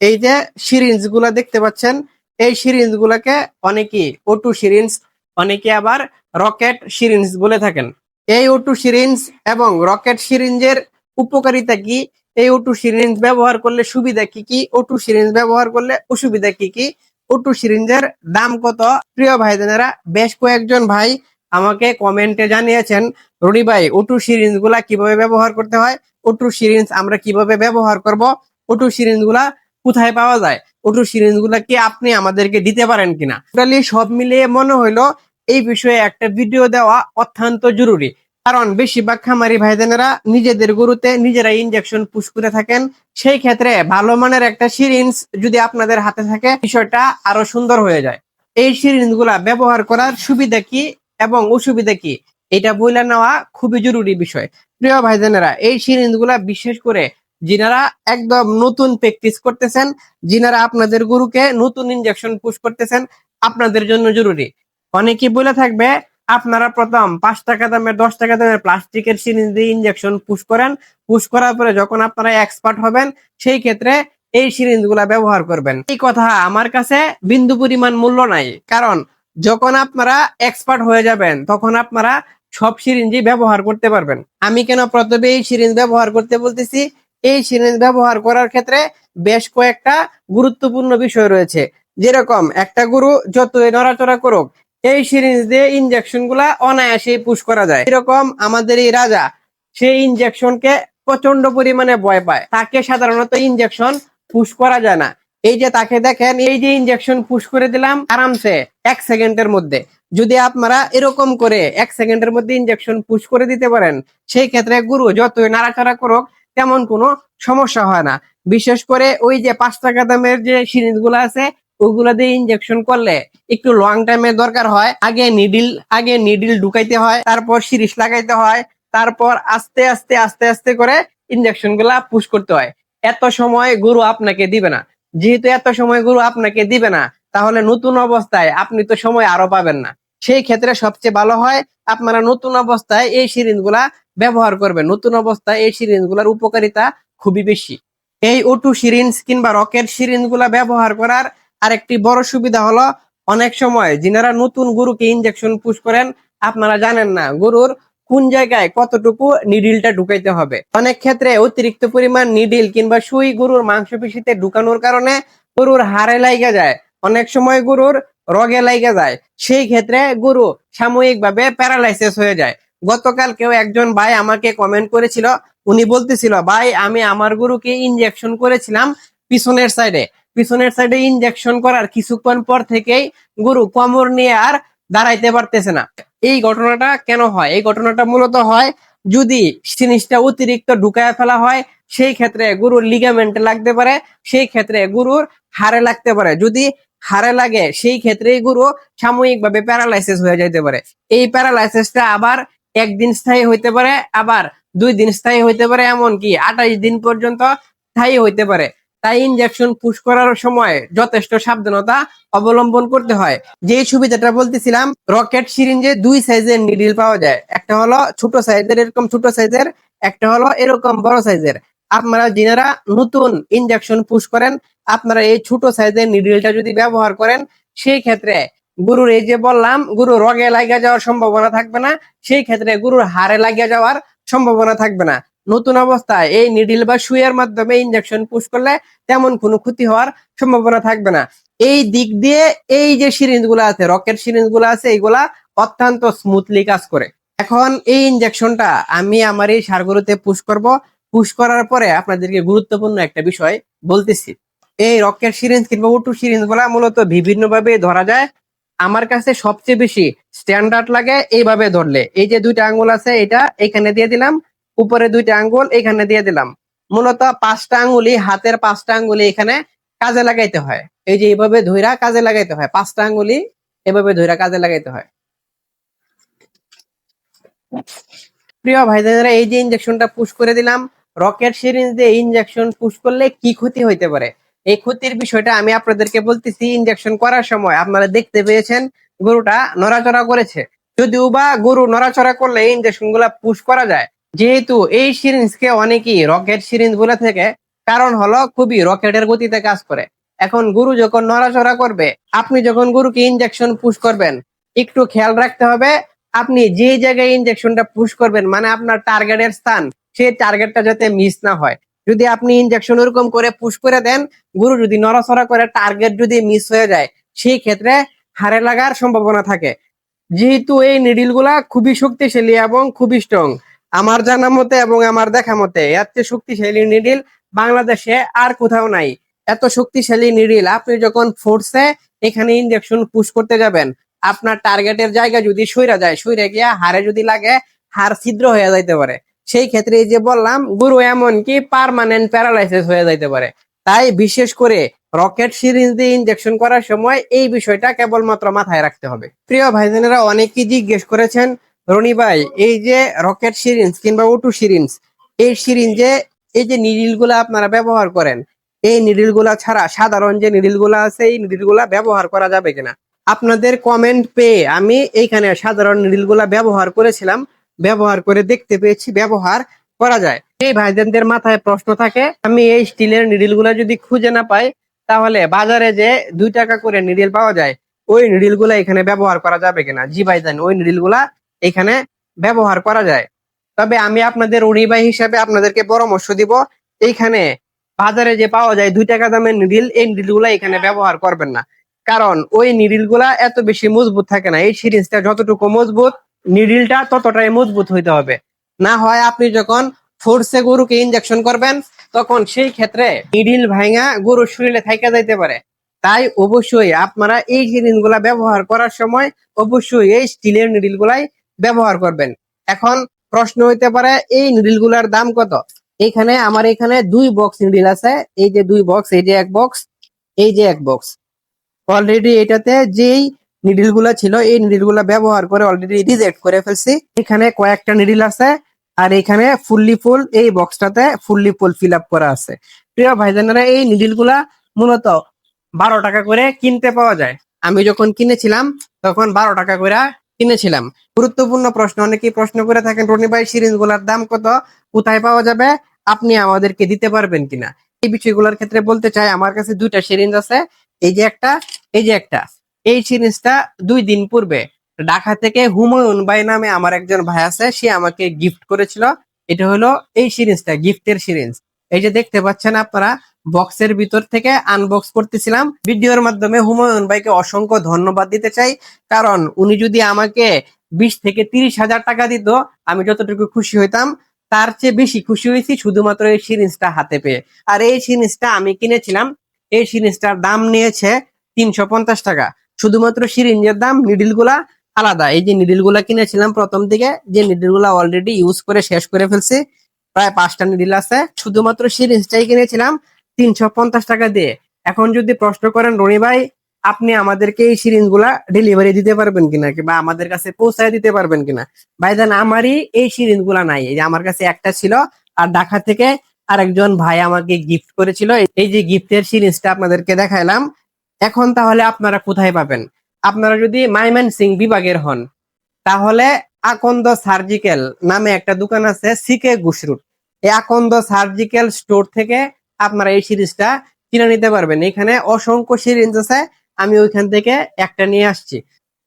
এই যে সিরিঞ্জগুলা দেখতে পাচ্ছেন, এই সিরিঞ্জ গুলাকে অনেকেই ওটু সিরিঞ্জ অনেকে আবার রকেট সিরিঞ্জ বলে থাকেন। এই ওটু সিরিঞ্জ এবং রকেট সিরিঞ্জের উপকারিতা কি? এই ওটু সিরিঞ্জ ব্যবহার করলে সুবিধা কি কি? ওটু সিরিঞ্জ ব্যবহার করলে অসুবিধা কি কি? ওটু সিরিঞ্জের দাম কত? প্রিয় ভাই বোনেরা বেশ কয়েকজন ভাই আমাকে কমেন্টে জানিয়েছেন, রনি ভাই ওটু সিরিঞ্জগুলা কীভাবে ব্যবহার করতে হয়? ওটু সিরিঞ্জ আমরা কীভাবে ব্যবহার করব? ওটু সিরিঞ্জগুলা কোথায় পাওয়া যায়? ওটু সিরিঞ্জগুলা কি আপনি আমাদেরকে দিতে পারেন কিনা? টোটালি সব মিলিয়ে মনে হইল এই বিষয়ে একটা ভিডিও দেওয়া অত্যন্ত জরুরি। কারণ বেশিরভাগ খামারি ভাইদেনেরা নিজেদের গরুতে নিজেরা ইনজেকশন পুশ করে থাকেন। সেই ক্ষেত্রে ভালো মানের একটা সিরিঞ্জ যদি আপনাদের হাতে থাকে, বিষয়টা আরও সুন্দর হয়ে যায়। এই সিরিঞ্জগুলা ব্যবহার করার সুবিধা কি এবং অসুবিধা কি? এটা বইলে নেওয়া খুবই জরুরি বিষয়। প্রিয় ভাইজানেরা, এই সিরিঞ্জগুলা বিশেষ করে যিনারা একদম নতুন প্র্যাকটিস করতেছেন, যিনারা আপনাদের গরুকে নতুন ইনজেকশন পুশ করতেছেন, আপনাদের জন্য জরুরি। অনেকেই বলে থাকবে, আপনারা প্রথম পাঁচ টাকা দামের, দশ টাকা দামের প্লাস্টিকের সিরিঞ্জ দিয়ে ইনজেকশন পুশ করেন। পুশ করার পরে যখন আপনারা এক্সপার্ট হবেন, সেই ক্ষেত্রে এই সিরিঞ্জগুলা ব্যবহার করবেন। এই কথা আমার কাছে বিন্দু পরিমাণ মূল্য নাই। কারণ যখন আপনারা এক্সপার্ট হয়ে যাবেন, তখন আপনারা সব সিরিঞ্জই ব্যবহার করতে পারবেন। আমি কেন প্রথমে এই সিরিঞ্জ ব্যবহার করতে বলতেছি? এই সিরিঞ্জ ব্যবহার করার ক্ষেত্রে বেশ কয়েকটা গুরুত্বপূর্ণ বিষয় রয়েছে। যেরকম, একটা গরু যতই নড়াচড়া করুক, এই সিরিঞ্জ দিয়ে ইনজেকশনগুলা অনায়াসে পুশ করা যায়। এরকম আমাদের এই রাজা সেই ইনজেকশনকে প্রচণ্ড পরিমাণে ভয় পায়। তাকে সাধারণত ইনজেকশন পুশ করা যায় না। এই যে তাকে দেখেন, এই যে ইনজেকশন পুশ করে দিলাম আরামসে এক সেকেন্ডের মধ্যে। যদি আপনারা এরকম করে এক সেকেন্ডের মধ্যে ইনজেকশন পুশ করে দিতে পারেন, সেই ক্ষেত্রে গুরু যতই নাড়াচাড়া করুক তেমন কোনো সমস্যা হয় না। বিশেষ করে ওই যে পাঁচ টাকা দামের যে সিরিঞ্জগুলো আছে, ওগুলা দিয়ে ইনজেকশন করলে একটু লং টাইমের দরকার হয়। আগে নিডিল আগে নিডিল ঢুকাইতে হয়, তারপর সিরিজ লাগাইতে হয়, তারপর আস্তে আস্তে আস্তে আস্তে করে ইনজেকশনগুলা পুশ করতে হয়। এত সময় গরু আপনাকে দিবে না। যেহেতু এত সময় গরু আপনাকে দিবে না, তাহলে নতুন অবস্থায় আপনি তো সময় আরও পাবেন না। সেই ক্ষেত্রে সবচেয়ে ভালো হয় আপনারা নতুন অবস্থায় এই সিরিঞ্জগুলা ব্যবহার করবেন। নতুন অবস্থায় এই সিরিঞ্জগুলার উপকারিতা খুবই বেশি। এই ওটু সিরিঞ্জ কিংবা রকেট সিরিঞ্জগুলা ব্যবহার করার আরেকটি বড় সুবিধা হলো অনেক সময় যিনারা নতুন গরুকে ইনজেকশন পুশ করেন, আপনারা জানেন না গরুর কোন জায়গায় কতটুকু নিডিলটা ঢুকাইতে হবে। অনেক ক্ষেত্রে অতিরিক্ত পরিমাণ নিডিল কিংবা সুই গরুর মাংসপেশিতে ঢুকানোর কারণে গরুর হাড়ে লাইগা যায়। অনেক সময় গরুর রগে লাইগা যায়। সেই ক্ষেত্রে গরু সাময়িকভাবে প্যারালাইসিস হয়ে যায়। গতকাল কেউ একজন ভাই আমাকে কমেন্ট করেছিল। উনি বলতেছিল, ভাই, আমি আমার গরুকে ইনজেকশন করেছিলাম পিছনের সাইডে পিছনের সাইডে ইনজেকশন করার কিছুক্ষণ পর থেকেই গরু কোমর নিয়ে আর দাঁড়াইতে পারতেছে না। এই ঘটনাটা কেন হয়? এই ঘটনাটা মূলত হয় যদি জিনিসটা অতিরিক্ত ঢুকায় ফেলা হয়, সেই ক্ষেত্রে গরুর লিগামেন্টে লাগতে পারে। সেই ক্ষেত্রে গরুর হাড়ে লাগতে পারে। যদি হাড়ে লাগে, সেই ক্ষেত্রেই গরু সাময়িকভাবে প্যারালাইসিস হয়ে যেতে পারে। এই প্যারালাইসিসটা আবার একদিন স্থায়ী হইতে পারে, আবার দুই দিন স্থায়ী হইতে পারে, এমনকি আঠাইশ দিন পর্যন্ত স্থায়ী হইতে পারে। তাই ইনজেকশন পুশ করার সময় যথেষ্ট সাবধানতা অবলম্বন করতে হয়। যে সুবিধাটা বলতেছিলাম, রকেট সিরিঞ্জে দুই সাইজের নিডিল পাওয়া যায়। একটা হলো ছোট সাইজের, এরকম ছোট সাইজের, একটা হলো এরকম বড় সাইজের। আপনারা যিনারা নতুন ইনজেকশন পুশ করেন, আপনারা এই ছোট সাইজের নিডিলটা যদি ব্যবহার করেন, সেই ক্ষেত্রে গরুর এই যে বললাম, গরু রগে লাগিয়ে যাওয়ার সম্ভাবনা থাকবে না, সেই ক্ষেত্রে গরুর হাড়ে লাগিয়ে যাওয়ার সম্ভাবনা থাকবে না। নতুন অবস্থায় এই নিডিল বা সুইয়ের মাধ্যমে ইনজেকশন পুশ করলে তেমন কোনো ক্ষতি হওয়ার সম্ভাবনা থাকবে না। এই দিক দিয়ে এই যে সিরিঞ্জগুলো আছে রকেট সিরিঞ্জগুলো আছে, এইগুলা অত্যন্ত স্মুথলি কাজ করে। এখন এই ইনজেকশনটা আমি আমার এই সারগুলোতে পুশ করব। পুশ করার পরে আপনাদেরকে গুরুত্বপূর্ণ একটা বিষয় বলতেছি। এই রকেট সিরিঞ্জ কিংবা উটু সিরিঞ্জগুলা মূলত বিভিন্ন ভাবে ধরা যায়। আমার কাছে সবচেয়ে বেশি স্ট্যান্ডার্ড লাগে এইভাবে ধরলে। এই যে দুইটা আঙ্গুল আছে, এটা এখানে দিয়ে দিলাম, উপরে দুইটা আঙ্গুল এখানে দিয়ে দিলাম। মূলত পাঁচটা আঙ্গুলি হাতের পাঁচটা আঙ্গুলি এখানে কাজে লাগাইতে হয়। এই যে এইভাবে ধইরা কাজে লাগাইতে হয়, পাঁচটা আঙ্গুলি এভাবে ধইরা কাজে লাগাইতে হয়। প্রিয় ভাইদের এই যে ইনজেকশনটা পুশ করে দিলাম রকেট সিরিঞ্জ দিয়ে ইনজেকশন পুশ করলে কি ক্ষতি হইতে পারে? এই ক্ষতির বিষয়টা আমি আপনাদেরকে বলতেছি ইনজেকশন করার সময়। আপনারা দেখতে পেয়েছেন, গরুটা নড়াচড়া করেছে। যদিও বা গরু নড়াচড়া করলে ইনজেকশনগুলা পুশ করা যায়। যেহেতু এই সিরিঞ্জকে অনেকেই রকেট সিরিঞ্জ বলে থেকে, কারণ হলো খুবই রকেটের গতিতে কাজ করে। এখন গরু যখন নড়াচড়া করবে, আপনি যখন গরুকে ইনজেকশন পুশ করবেন, একটু খেয়াল রাখতে হবে আপনি যে জায়গায় ইনজেকশনটা পুশ করবেন মানে আপনার টার্গেটের স্থান, সেই টার্গেটটা যাতে মিস না হয়। যদি আপনি ইনজেকশন ওরকম করে পুশ করে দেন, গরু যদি নড়াচড়া করে টার্গেট যদি মিস হয়ে যায়, সেই ক্ষেত্রে হারে লাগার সম্ভাবনা থাকে। যেহেতু এই নিডিলগুলা খুবই শক্তিশালী এবং খুবই স্ট্রং আমার জানা মতে এবং আমার দেখা মতে চেয়ে শক্তিশালী নিডিল বাংলাদেশে আর কোথাও নাই। এত শক্তিশালী নিডিল আপনি যখন ফোর্সে এখানে ইনজেকশন পুশ করতে যাবেন আপনার টার্গেটের জায়গা যদি সইরা যায়, সইরে গিয়া হারে যদি লাগে, হার ছিদ্র হয়ে যাইতে পারে। সেই ক্ষেত্রে এই যে বললাম, গুরু এমনকি পারমানেন্ট প্যারালাইসিস হয়ে যাইতে পারে। তাই বিশেষ করে রকেট সিরিজ দিয়ে ইনজেকশন করার সময় এই বিষয়টা কেবলমাত্র মাথায় রাখতে হবে। প্রিয় ভাইজানেরা, অনেকেই জিজ্ঞেস করেছেন, রনি ভাই, এই যে রকেট সিরিঞ্জ কিংবা ওটু সিরিঞ্জ এই সিরিঞ্জে এই যে নিডিলগুলা আপনারা ব্যবহার করেন, এই নিডিলগুলা ছাড়া সাধারণ যে নিডিলগুলা আছে, এই নিডিলগুলা ব্যবহার করা যাবে কিনা? আপনাদের কমেন্ট পেয়ে আমি এইখানে সাধারণ নিডিলগুলা ব্যবহার করেছিলাম। ব্যবহার করে দেখতে পেয়েছি, ব্যবহার করা যায়। এই ভাইজানদের মাথায় প্রশ্ন থাকে, আমি এই স্টিলের নিডিলগুলা যদি খুঁজে না পাই, তাহলে বাজারে যে দুই টাকা করে নিডিল পাওয়া যায়, ওই নিডিলগুলা এখানে ব্যবহার করা যাবে কিনা? জি ভাইজান, ওই নিডিলগুলা এখানে ব্যবহার করা যায়। তবে আমি আপনাদের উড়িবাই হিসাবে আপনাদেরকে পরামর্শ দিব, এইখানে বাজারে যে পাওয়া যায় দুই টাকা দামের নিডিল এই নিডিলগুলা এখানে ব্যবহার করবেন না। কারণ ওই নিডিলগুলা এত বেশি মজবুত থাকে না। এই সিরিজটা যতটুকু মজবুত নিডিলটা ততটাই মজবুত হইতে হবে। না হয় আপনি যখন ফোর্সে গরুকে ইনজেকশন করবেন, তখন সেই ক্ষেত্রে নিডিল ভাঙা গরুর শরীরে থাইকা যাইতে পারে। তাই অবশ্যই আপনারা এই সিরিজগুলা ব্যবহার করার সময় অবশ্যই এই স্টিলের নিডিল গুলাই ব্যবহার করবেন। এখন প্রশ্ন হইতে পারে, এই নিডিলগুলার দাম কত? এখানে, আমার এখানে দুই বক্স নিডিল আছে। এই যে দুই বক্স এই যে এক বক্স এই যে এক বক্স অলরেডি এটাতে যেই নিডিলগুলা ছিল, এই নিডিলগুলা ব্যবহার করে অলরেডি রিজেক্ট করে ফেলছি। এখানে কয়েকটা নিডিল আছে, আর এখানে ফুললি ফুল এই বক্সটাতে ফুললি ফুল ফিল আপ করা আছে। প্রিয় ভাইজানেরা, এই নিডিলগুলা মূলত বারো টাকা করে কিনতে পাওয়া যায়। আমি যখন কিনেছিলাম, তখন বারো টাকা করে কিনেছিলাম। গুরুত্বপূর্ণ প্রশ্ন, অনেকেই প্রশ্ন করে থাকেন, রনি ভাই সিরিজগুলার দাম কত? কোথায় পাওয়া যাবে? আপনি আমাদেরকে দিতে পারবেন কিনা? এই বিষয়গুলোর ক্ষেত্রে বলতে চাই, আমার কাছে দুইটা সিরিঞ্জ আছে। এই যে একটা, এই যে একটা। এই সিরিজটা দুই দিন পূর্বে ঢাকা থেকে হুমায়ুন ভাই নামে আমার একজন ভাই আছে, সে আমাকে গিফট করেছিল। এটা হলো এই সিরিজটা গিফটের সিরিজ। এই যে দেখতে পাচ্ছেন আপনারা, বক্সের ভিতর থেকে আনবক্স করতেছিলাম। ভিডিওর মাধ্যমে হুমায়ুন ভাইকে অসংখ্য ধন্যবাদ দিতে চাই। কারণ উনি যদি আমাকে বিশ থেকে তিরিশ হাজার টাকা দিত, আমি যতটুকু খুশি হইতাম, তার চেয়ে বেশি খুশি হয়েছি শুধুমাত্র এই সিরিজটা হাতে পেয়ে। আর এই সিরিজটা আমি কিনেছিলাম এই সিরিজটার দাম নিয়েছে তিনশো পঞ্চাশ টাকা। শুধুমাত্র সিরিঞ্জের দাম নিডিলগুলা আলাদা। এই যে নিডিলগুলা কিনেছিলাম প্রথম দিকে, যে নিডিলগুলা অলরেডি ইউজ করে, শেষ করে ফেলছি, প্রায় পাঁচটা নিডিল আছে। শুধুমাত্র সিরিঞ্জটাই কিনেছিলাম তিনশো পঞ্চাশ টাকা দিয়ে। এখন যদি প্রশ্ন করেন, রনি ভাই, আপনি আমাদেরকে এই সিরিঞ্জগুলা ডেলিভারি দিতে পারবেন কিনা, কিংবা আমাদের কাছে পৌঁছায় দিতে পারবেন কিনা? ভাইজান, আমারই এই সিরিঞ্জগুলা নাই। এই যে আমার কাছে একটা ছিল, আর ঢাকা থেকে আরেকজন ভাই আমাকে গিফট করেছিল। এই যে গিফটের সিরিজটা আপনাদেরকে দেখাইলাম, এখন তাহলে আপনারা কোথায় পাবেন? আপনারা যদি মাইমেন সিং বিভাগের হন, তাহলে আকন্দ সার্জিক্যাল নামে একটা দোকান আছে সিকে গুসরুট এই আকন্দ সার্জিক্যাল স্টোর থেকে আপনারা এই সিরিজটা কিনে নিতে পারবেন। এখানে অসংখ্য সিরিজ আছে, আমি ওইখান থেকে একটা নিয়ে আসছি।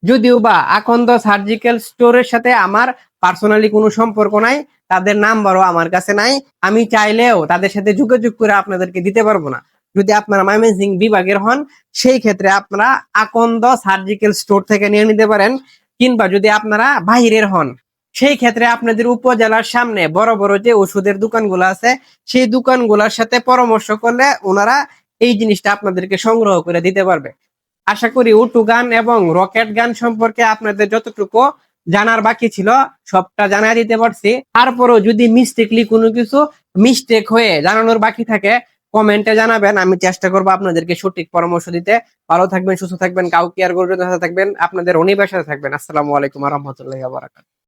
যদিও বা আকন্দ সার্জিক্যাল স্টোরের সাথে আমার পার্সোনালি কোনো সম্পর্ক নাই তাদের নাম্বারও আমার কাছে নাই। আমি চাইলেও তাদের সাথে যোগাযোগ করে আপনাদেরকে দিতে পারব না। যদি আপনারা ময়মনসিং বিভাগের হন, সেই ক্ষেত্রে আপনারা আকন্দ সার্জিক্যাল স্টোর থেকে নিয়ে নিতে পারেন। কিংবা যদি আপনারা বাহিরের হন, সেই ক্ষেত্রে আপনাদের উপজেলার সামনে বড় বড় যে ওষুধের দোকানগুলো আছে, সেই দোকানগুলোর সাথে পরামর্শ করলে ওনারা এই জিনিসটা আপনাদেরকে সংগ্রহ করে দিতে পারবে। আশা করি উটু গান এবং রকেট গান সম্পর্কে আপনাদের যতটুকু জানার বাকি ছিল, সবটা জানা দিতে পারছি। তারপরও যদি মিস্টেকলি কোনো কিছু মিস্টেক হয়ে জানানোর বাকি থাকে কমেন্টে জানাবেন, আমি চেষ্টা করব আপনাদেরকে সঠিক পরামর্শ দিতে। ভালো থাকবেন, সুস্থ থাকবেন, কাউকে আর গর্বিত থাকবেন, আপনাদের অনিবার সাথে থাকবেন। আসসালামু আলাইকুম রহমতুল্লাহ